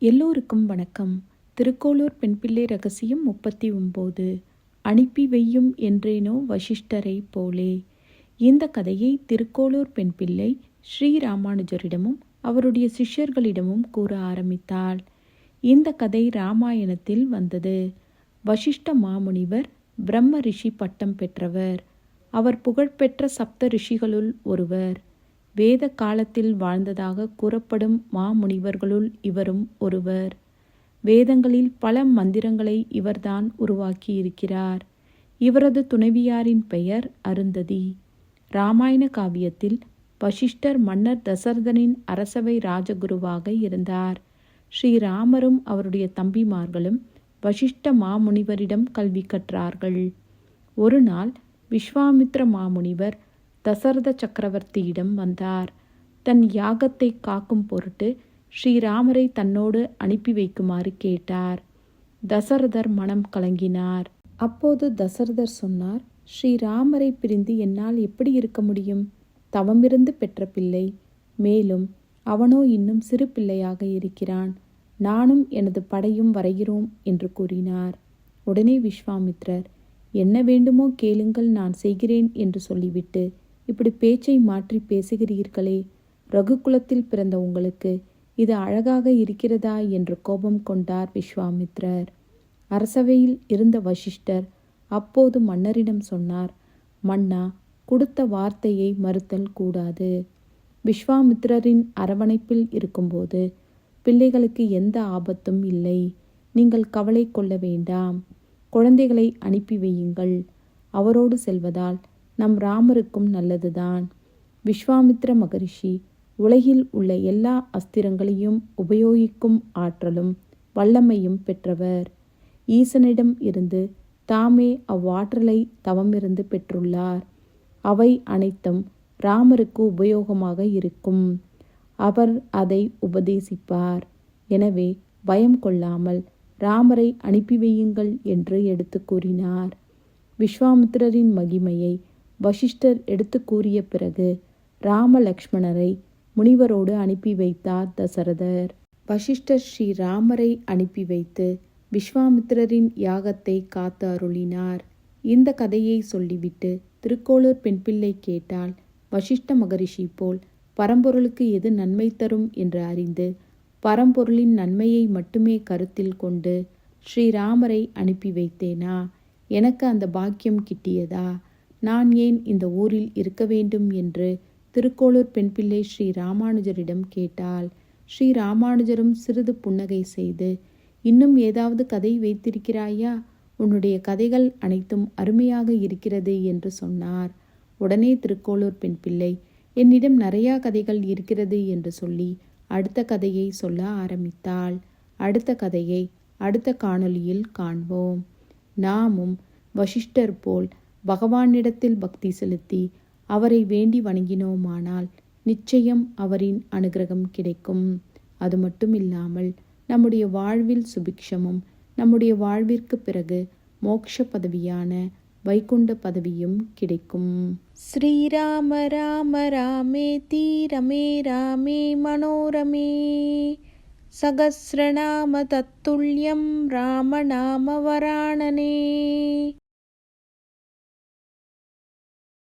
எல்லோருக்கும் வணக்கம். திருக்கோளூர் பெண்பிள்ளை ரகசியம் முப்பத்தி ஒம்போது. அனுப்பி வையும் என்றேனோ வசிஷ்டரை போலே. இந்த கதையை திருக்கோளூர் பெண்பிள்ளை ஸ்ரீ ராமானுஜரிடமும் அவருடைய சிஷ்யர்களிடமும் கூற ஆரம்பித்தாள். இந்த கதை ராமாயணத்தில் வந்தது. வசிஷ்ட மாமுனிவர் பிரம்ம ரிஷி பட்டம் பெற்றவர். அவர் புகழ்பெற்ற சப்த ரிஷிகளுள் ஒருவர். வேத காலத்தில் வாழ்ந்ததாக கூறப்படும் மாமுனிவர்களுள் இவரும் ஒருவர். வேதங்களில் பல மந்திரங்களை இவர்தான் உருவாக்கியிருக்கிறார். இவரது துணைவியாரின் பெயர் அருந்ததி. ராமாயண காவியத்தில் வசிஷ்டர் மன்னர் தசரதனின் அரசவை ராஜகுருவாக இருந்தார். ஸ்ரீராமரும் அவருடைய தம்பிமார்களும் வசிஷ்ட மாமுனிவரிடம் கல்வி கற்றார்கள். ஒரு நாள் விஸ்வாமித்ர மாமுனிவர் தசரத சக்கரவர்த்தியிடம் வந்தார். தன் யாகத்தை காக்கும் பொருட்டு ஸ்ரீராமரை தன்னோடு அனுப்பி வைக்குமாறு கேட்டார். தசரதர் மனம் கலங்கினார். அப்போது தசரதர் சொன்னார் ஸ்ரீராமரை பிரிந்து என்னால் எப்படி இருக்க முடியும்? தவமிருந்து பெற்ற பிள்ளை. மேலும் அவனோ இன்னும் சிறு பிள்ளையாக இருக்கிறான். நானும் எனது படையும் வரைகிறோம் என்று கூறினார். உடனே விஸ்வாமித்ரர் என்ன வேண்டுமோ கேளுங்கள் நான் செய்கிறேன் என்று சொல்லிவிட்டு இப்படி பேச்சை மாற்றி பேசுகிறீர்களே. ரகுகுலத்தில் பிறந்த உங்களுக்கு இது அழகாக இருக்கிறதா என்று கோபம் கொண்டார் விஸ்வாமித்ரர். அரசவையில் இருந்த வசிஷ்டர் அப்போது மன்னரிடம் சொன்னார் மன்னா கொடுத்த வார்த்தையை மறுத்தல் கூடாது. விஸ்வாமித்ரரின் அரவணைப்பில் இருக்கும்போது பிள்ளைகளுக்கு எந்த ஆபத்தும் இல்லை. நீங்கள் கவலை கொள்ள வேண்டாம். குழந்தைகளை அனுப்பி வையுங்கள். அவரோடு செல்வதால் நம் ராமருக்கும் நல்லதுதான். விஸ்வாமித்ர மகரிஷி உலகில் உள்ள எல்லா அஸ்திரங்களையும் உபயோகிக்கும் ஆற்றலும் வல்லமையும் பெற்றவர். ஈசனிடம் இருந்து தாமே அவ்வாற்றலை தவமிருந்து பெற்றுள்ளார். அவை அனைத்தும் ராமருக்கு உபயோகமாக இருக்கும். அவர் அதை உபதேசிப்பார். எனவே பயம் கொள்ளாமல் ராமரை அனுப்பி வையுங்கள் என்று எடுத்து கூறினார். விஸ்வாமித்திரரின் மகிமையை வசிஷ்டர் எடுத்து கூறிய பிறகு ராமலக்ஷ்மணரை முனிவரோடு அனுப்பி வைத்தார் தசரதர். வசிஷ்டர் ஸ்ரீ ராமரை அனுப்பி வைத்து விஸ்வாமித்திரரின் யாகத்தை காத்து அருளினார். இந்த கதையை சொல்லிவிட்டு திருக்கோளூர் பெண்பிள்ளை கேட்டால் வசிஷ்ட மகரிஷி போல் பரம்பொருளுக்கு எது நன்மை தரும்? என்று அறிந்து பரம்பொருளின் நன்மையை மட்டுமே கருத்தில் கொண்டு ஸ்ரீராமரை அனுப்பி வைத்தேனா? எனக்கு அந்த பாக்கியம் கிட்டியதா? நான் ஏன் இந்த ஊரில் இருக்க வேண்டும் என்று திருக்கோளூர் பெண்பிள்ளை ஸ்ரீ ராமானுஜரிடம் கேட்டாள். ஸ்ரீ ராமானுஜரும் சிறிது புன்னகை செய்து இன்னும் ஏதாவது கதை வைத்திருக்கிறாயா? உன்னுடைய கதைகள் அனைத்தும் அருமையாக இருக்கிறது என்று சொன்னார். உடனே திருக்கோளூர் பெண் பிள்ளை என்னிடம் நிறையா கதைகள் இருக்கிறது என்று சொல்லி அடுத்த கதையை சொல்ல ஆரம்பித்தாள். அடுத்த கதையை அடுத்த காணொளியில் காண்போம். நாமும் வசிஷ்டர் போல் பகவானிடத்தில் பக்தி செலுத்தி அவரை வேண்டி வணங்கினோமானால் நிச்சயம் அவரின் அனுகிரகம் கிடைக்கும். அது மட்டும் இல்லாமல் நம்முடைய வாழ்வில் சுபிக்ஷமும் நம்முடைய வாழ்விற்கு பிறகு மோக்ஷ பதவியான வைகுண்ட பதவியும் கிடைக்கும். ஸ்ரீராம ராம ராமே ரமே ராமே மனோரமே. சகசிரநாம தத்துல்யம் ராமநாம வராணனே.